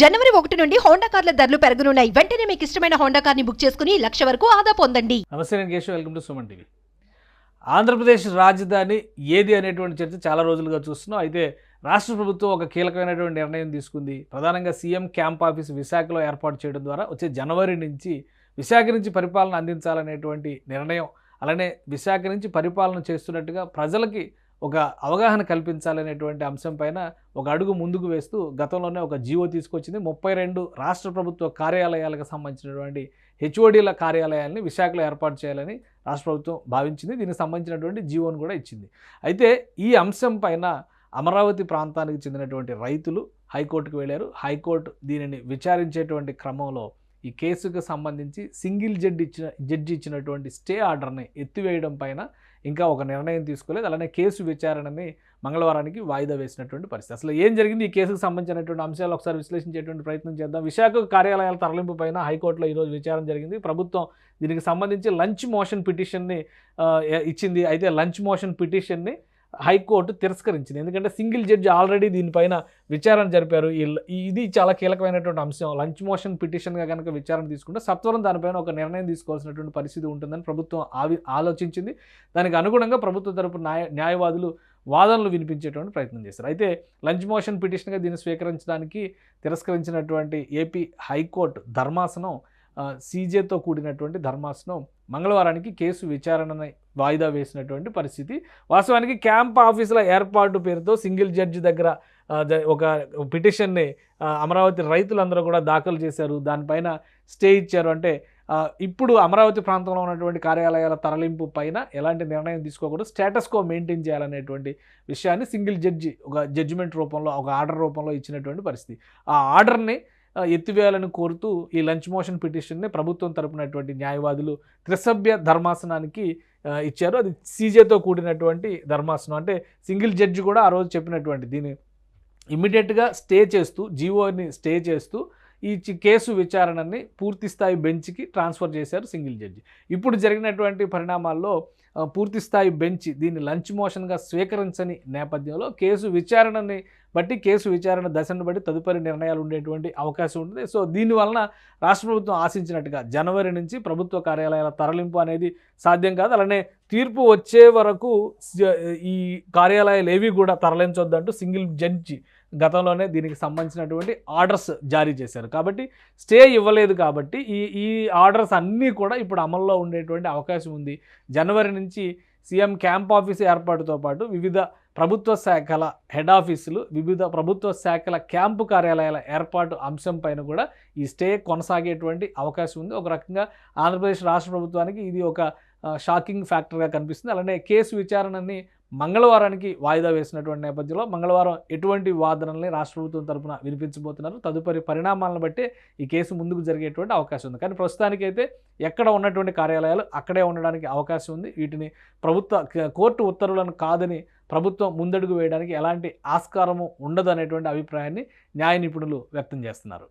జనవరి ఒకటి నుండి హోండా కార్ల ధరలు పెరగనున్నాయి. వెంటనే మీకు ఇష్టమైన హోండా కార్ని బుక్ చేసుకుని లక్ష వరకు ఆదా పొందండి. నమస్తే నేను Keshav. Welcome to Suman TV. Andhra Pradesh రాజధాని ఏది అనేటువంటి చర్చ చాలా రోజులుగా చూస్తున్నాం. అయితే రాష్ట్ర ప్రభుత్వం ఒక కీలకమైనటువంటి నిర్ణయం తీసుకుంది. ప్రధానంగా సీఎం క్యాంప్ ఆఫీస్ విశాఖలో ఏర్పాటు చేయడం ద్వారా వచ్చే జనవరి నుంచి విశాఖ నుంచి పరిపాలన అందించాలనేటువంటి నిర్ణయం అలానే విశాఖ నుంచి పరిపాలన చేస్తున్నట్టుగా ప్రజలకి ఒక అవగాహన కల్పించాలనేటువంటి అంశం పైన ఒక అడుగు ముందుకు వేస్తూ గతంలోనే ఒక జీవో తీసుకొచ్చింది. ముప్పై రెండు రాష్ట్ర ప్రభుత్వ కార్యాలయాలకు సంబంధించినటువంటి హెచ్ఓడీల కార్యాలయాల్ని విశాఖలో ఏర్పాటు చేయాలని రాష్ట్ర ప్రభుత్వం భావించింది. దీనికి సంబంధించినటువంటి జీవోను కూడా ఇచ్చింది. అయితే ఈ అంశం పైన అమరావతి ప్రాంతానికి చెందినటువంటి రైతులు హైకోర్టుకు వెళ్ళారు. హైకోర్టు దీనిని విచారించేటువంటి క్రమంలో ఈ కేసుకు సంబంధించి సింగిల్ జడ్జి ఇచ్చిన జడ్జి ఇచ్చినటువంటి స్టే ఆర్డర్ని ఎత్తివేయడం పైన ఇంకా ఒక నిర్ణయం తీసుకోలేదు. అలానే కేసు విచారణని మంగళవారానికి వాయిదా వేసినటువంటి పరిస్థితి. అసలు ఏం జరిగింది? ఈ కేసుకు సంబంధించినటువంటి అంశాలు ఒకసారి విశ్లేషించేటువంటి ప్రయత్నం చేద్దాం. విశాఖ కార్యాలయాల తరలింపు పైన హైకోర్టులో ఈరోజు విచారణ జరిగింది. ప్రభుత్వం దీనికి సంబంధించి లంచ్ మోషన్ పిటిషన్ని ఇచ్చింది. అయితే లంచ్ మోషన్ పిటిషన్ని హైకోర్టు తిరస్కరించింది. ఎందుకంటే సింగిల్ జడ్జి ఆల్రెడీ దీనిపైన విచారణ జరిపారు. ఇది చాలా కీలకమైనటువంటి అంశం. లంచ్ మోషన్ పిటిషన్గా కనుక విచారణ తీసుకుంటే సత్వరం దానిపైన ఒక నిర్ణయం తీసుకోవాల్సినటువంటి పరిస్థితి ఉంటుందని ప్రభుత్వం ఆవి ఆలోచించింది. దానికి అనుగుణంగా ప్రభుత్వ తరపు న్యాయ న్యాయవాదులు వాదనలు వినిపించేటువంటి ప్రయత్నం చేశారు. అయితే లంచ్ మోషన్ పిటిషన్గా దీన్ని స్వీకరించడానికి తిరస్కరించినటువంటి ఏపీ హైకోర్టు ధర్మాసనం సీజేతో కూడినటువంటి ధర్మాసనం మంగళవారానికి కేసు విచారణ వాయిదా వేసినటువంటి పరిస్థితి. వాస్తవానికి క్యాంప్ ఆఫీసుల ఏర్పాటు పేరుతో సింగిల్ జడ్జి దగ్గర ఒక పిటిషన్ని అమరావతి రైతులందరూ కూడా దాఖలు చేశారు. దానిపైన స్టే ఇచ్చారు. అంటే ఇప్పుడు అమరావతి ప్రాంతంలో ఉన్నటువంటి కార్యాలయాల తరలింపు పైన ఎలాంటి నిర్ణయం తీసుకోకూడదు. స్టేటస్ కో మెయింటైన్ చేయాలనేటువంటి విషయాన్ని సింగిల్ జడ్జి ఒక జడ్జిమెంట్ రూపంలో ఒక ఆర్డర్ రూపంలో ఇచ్చినటువంటి పరిస్థితి. ఆ ఆర్డర్ని ఎత్తివేయాలని కోరుతూ ఈ లంచ్ మోషన్ పిటిషన్ని ప్రభుత్వం తరపునటువంటి న్యాయవాదులు త్రిసభ్య ధర్మాసనానికి ఇచ్చారు. అది సీజేతో కూడినటువంటి ధర్మాసనం. అంటే సింగిల్ జడ్జి కూడా ఆ రోజు చెప్పినటువంటి దీన్ని. ఇమ్మీడియట్గా స్టే చేస్తూ జీవోని స్టే చేస్తూ ఈ చి- కేసు విచారణని పూర్తి స్థాయి బెంచ్కి ట్రాన్స్ఫర్ చేశారు సింగిల్ జడ్జి. ఇప్పుడు జరిగినటువంటి పరిణామాల్లో పూర్తిస్థాయి బెంచ్ దీన్ని లంచ్ మోషన్గా స్వీకరించని నేపథ్యంలో కేసు విచారణని బట్టి కేసు విచారణ దశను బట్టి తదుపరి నిర్ణయాలు ఉండేటువంటి అవకాశం ఉంటుంది సో దీనివలన రాష్ట్ర ప్రభుత్వం ఆశించినట్టుగా జనవరి నుంచి ప్రభుత్వ కార్యాలయాల తరలింపు అనేది సాధ్యం కాదు. అలానే తీర్పు వచ్చే వరకు ఈ కార్యాలయాలు ఏవి కూడా తరలించొద్దంటూ సింగిల్ జడ్జి గతంలోనే దీనికి సంబంధించినటువంటి ఆర్డర్స్ జారీ చేశారు. కాబట్టి స్టే ఇవ్వలేదు కాబట్టి ఈ ఈ ఆర్డర్స్ అన్నీ కూడా ఇప్పుడు అమల్లో ఉండేటువంటి అవకాశం ఉంది. జనవరి నుంచి సీఎం క్యాంప్ ఆఫీస్ ఏర్పాటుతో పాటు వివిధ ప్రభుత్వ శాఖల హెడ్ ఆఫీసులు వివిధ ప్రభుత్వ శాఖల క్యాంపు కార్యాలయాల ఏర్పాటు అంశం పైన కూడా ఈ స్టే కొనసాగేటువంటి అవకాశం ఉంది. ఒక రకంగా ఆంధ్రప్రదేశ్ రాష్ట్ర ప్రభుత్వానికి ఇది ఒక షాకింగ్ ఫ్యాక్టర్గా కనిపిస్తుంది. అలానే కేసు విచారణని మంగళవారానికి వాయిదా వేసినటువంటి నేపథ్యంలో మంగళవారం ఎటువంటి వాదనల్ని రాష్ట్ర ప్రభుత్వం తరపున వినిపించబోతున్నారు? తదుపరి పరిణామాలను బట్టి ఈ కేసు ముందుకు జరిగేటువంటి అవకాశం ఉంది. కానీ ప్రస్తుతానికైతే ఎక్కడ ఉన్నటువంటి కార్యాలయాలు అక్కడే ఉండడానికి అవకాశం ఉంది. వీటిని ప్రభుత్వ కోర్టు ఉత్తర్వులను కాదని ప్రభుత్వం ముందడుగు వేయడానికి ఎలాంటి ఆస్కారము ఉండదు అనేటువంటి అభిప్రాయాన్ని న్యాయ నిపుణులు వ్యక్తం చేస్తున్నారు.